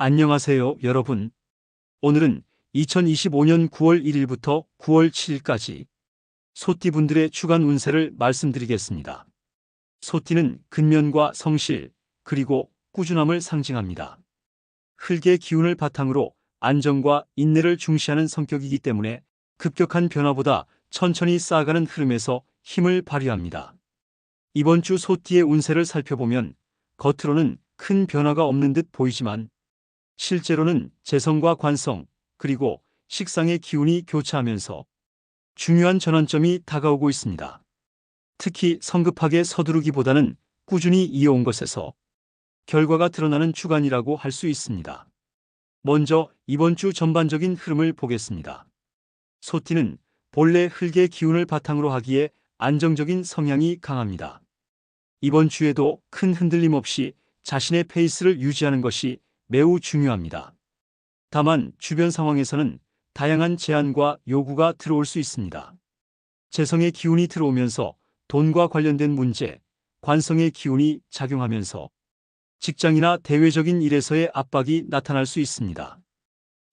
안녕하세요, 여러분. 오늘은 2025년 9월 1일부터 9월 7일까지 소띠분들의 주간 운세를 말씀드리겠습니다. 소띠는 근면과 성실, 그리고 꾸준함을 상징합니다. 흙의 기운을 바탕으로 안정과 인내를 중시하는 성격이기 때문에 급격한 변화보다 천천히 쌓아가는 흐름에서 힘을 발휘합니다. 이번 주 소띠의 운세를 살펴보면 겉으로는 큰 변화가 없는 듯 보이지만 실제로는 재성과 관성, 그리고 식상의 기운이 교차하면서 중요한 전환점이 다가오고 있습니다. 특히 성급하게 서두르기보다는 꾸준히 이어온 것에서 결과가 드러나는 주간이라고 할 수 있습니다. 먼저 이번 주 전반적인 흐름을 보겠습니다. 소띠는 본래 흙의 기운을 바탕으로 하기에 안정적인 성향이 강합니다. 이번 주에도 큰 흔들림 없이 자신의 페이스를 유지하는 것이 매우 중요합니다. 다만 주변 상황에서는 다양한 제안과 요구가 들어올 수 있습니다. 재성의 기운이 들어오면서 돈과 관련된 문제, 관성의 기운이 작용하면서 직장이나 대외적인 일에서의 압박이 나타날 수 있습니다.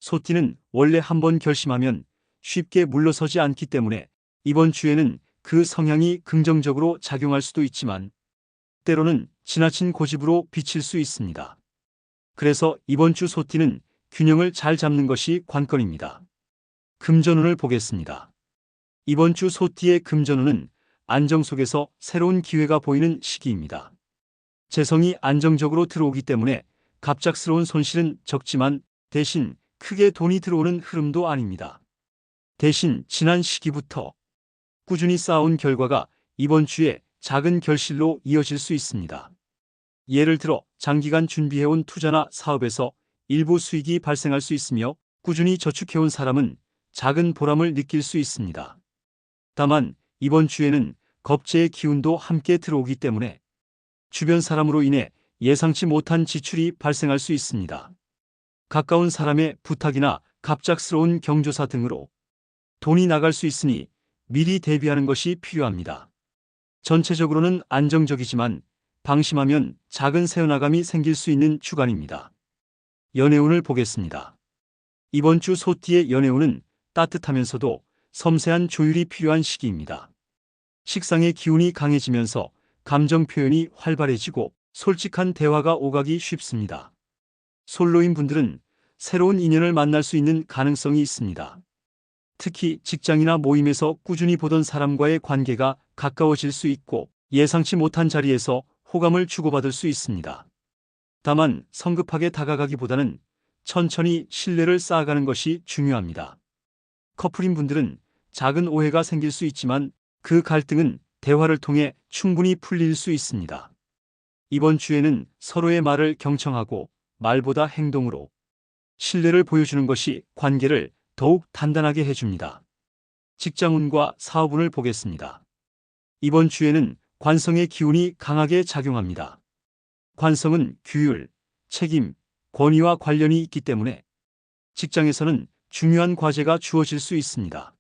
소띠는 원래 한번 결심하면 쉽게 물러서지 않기 때문에 이번 주에는 그 성향이 긍정적으로 작용할 수도 있지만 때로는 지나친 고집으로 비칠 수 있습니다. 그래서 이번 주 소띠는 균형을 잘 잡는 것이 관건입니다. 금전운을 보겠습니다. 이번 주 소띠의 금전운은 안정 속에서 새로운 기회가 보이는 시기입니다. 재성이 안정적으로 들어오기 때문에 갑작스러운 손실은 적지만 대신 크게 돈이 들어오는 흐름도 아닙니다. 대신 지난 시기부터 꾸준히 쌓아온 결과가 이번 주에 작은 결실로 이어질 수 있습니다. 예를 들어 장기간 준비해온 투자나 사업에서 일부 수익이 발생할 수 있으며 꾸준히 저축해온 사람은 작은 보람을 느낄 수 있습니다. 다만 이번 주에는 겁재의 기운도 함께 들어오기 때문에 주변 사람으로 인해 예상치 못한 지출이 발생할 수 있습니다. 가까운 사람의 부탁이나 갑작스러운 경조사 등으로 돈이 나갈 수 있으니 미리 대비하는 것이 필요합니다. 전체적으로는 안정적이지만 방심하면 작은 새어나감이 생길 수 있는 주간입니다. 연애운을 보겠습니다. 이번 주 소띠의 연애운은 따뜻하면서도 섬세한 조율이 필요한 시기입니다. 식상의 기운이 강해지면서 감정 표현이 활발해지고 솔직한 대화가 오가기 쉽습니다. 솔로인 분들은 새로운 인연을 만날 수 있는 가능성이 있습니다. 특히 직장이나 모임에서 꾸준히 보던 사람과의 관계가 가까워질 수 있고 예상치 못한 자리에서 호감을 주고받을 수 있습니다. 다만 성급하게 다가가기보다는 천천히 신뢰를 쌓아가는 것이 중요합니다. 커플인 분들은 작은 오해가 생길 수 있지만 그 갈등은 대화를 통해 충분히 풀릴 수 있습니다. 이번 주에는 서로의 말을 경청하고 말보다 행동으로 신뢰를 보여주는 것이 관계를 더욱 단단하게 해줍니다. 직장운과 사업운을 보겠습니다. 이번 주에는 관성의 기운이 강하게 작용합니다. 관성은 규율, 책임, 권위와 관련이 있기 때문에 직장에서는 중요한 과제가 주어질 수 있습니다.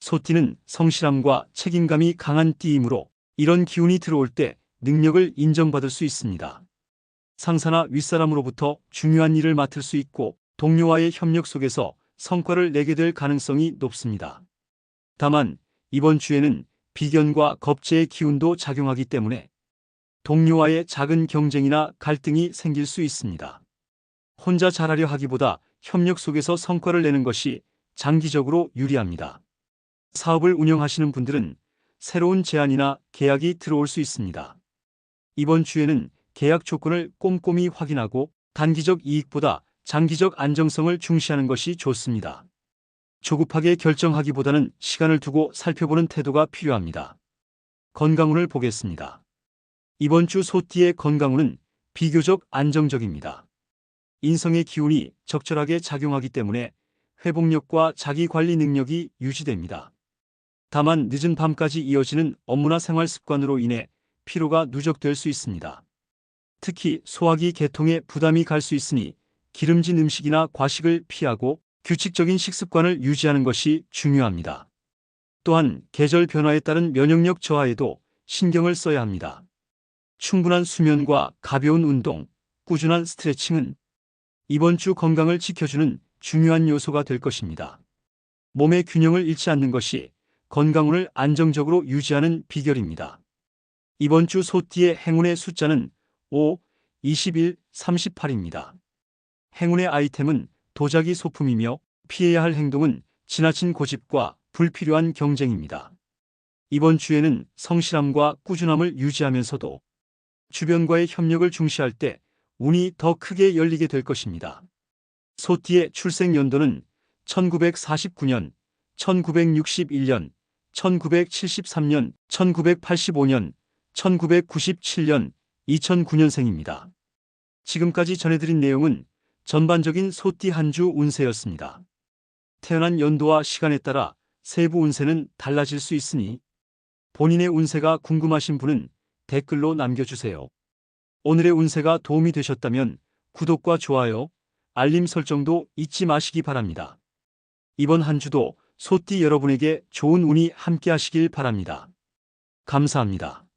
소띠는 성실함과 책임감이 강한 띠이므로 이런 기운이 들어올 때 능력을 인정받을 수 있습니다. 상사나 윗사람으로부터 중요한 일을 맡을 수 있고 동료와의 협력 속에서 성과를 내게 될 가능성이 높습니다. 다만 이번 주에는 비견과 겁재의 기운도 작용하기 때문에 동료와의 작은 경쟁이나 갈등이 생길 수 있습니다. 혼자 잘하려 하기보다 협력 속에서 성과를 내는 것이 장기적으로 유리합니다. 사업을 운영하시는 분들은 새로운 제안이나 계약이 들어올 수 있습니다. 이번 주에는 계약 조건을 꼼꼼히 확인하고 단기적 이익보다 장기적 안정성을 중시하는 것이 좋습니다. 조급하게 결정하기보다는 시간을 두고 살펴보는 태도가 필요합니다. 건강운을 보겠습니다. 이번 주 소띠의 건강운은 비교적 안정적입니다. 인성의 기운이 적절하게 작용하기 때문에 회복력과 자기 관리 능력이 유지됩니다. 다만 늦은 밤까지 이어지는 업무나 생활 습관으로 인해 피로가 누적될 수 있습니다. 특히 소화기 계통에 부담이 갈 수 있으니 기름진 음식이나 과식을 피하고 규칙적인 식습관을 유지하는 것이 중요합니다. 또한 계절 변화에 따른 면역력 저하에도 신경을 써야 합니다. 충분한 수면과 가벼운 운동, 꾸준한 스트레칭은 이번 주 건강을 지켜주는 중요한 요소가 될 것입니다. 몸의 균형을 잃지 않는 것이 건강운을 안정적으로 유지하는 비결입니다. 이번 주 소띠의 행운의 숫자는 5, 21, 38입니다. 행운의 아이템은 도자기 소품이며 피해야 할 행동은 지나친 고집과 불필요한 경쟁입니다. 이번 주에는 성실함과 꾸준함을 유지하면서도 주변과의 협력을 중시할 때 운이 더 크게 열리게 될 것입니다. 소띠의 출생 연도는 1949년, 1961년, 1973년, 1985년, 1997년, 2009년생입니다. 지금까지 전해드린 내용은 전반적인 소띠 한 주 운세였습니다. 태어난 연도와 시간에 따라 세부 운세는 달라질 수 있으니 본인의 운세가 궁금하신 분은 댓글로 남겨주세요. 오늘의 운세가 도움이 되셨다면 구독과 좋아요, 알림 설정도 잊지 마시기 바랍니다. 이번 한 주도 소띠 여러분에게 좋은 운이 함께 하시길 바랍니다. 감사합니다.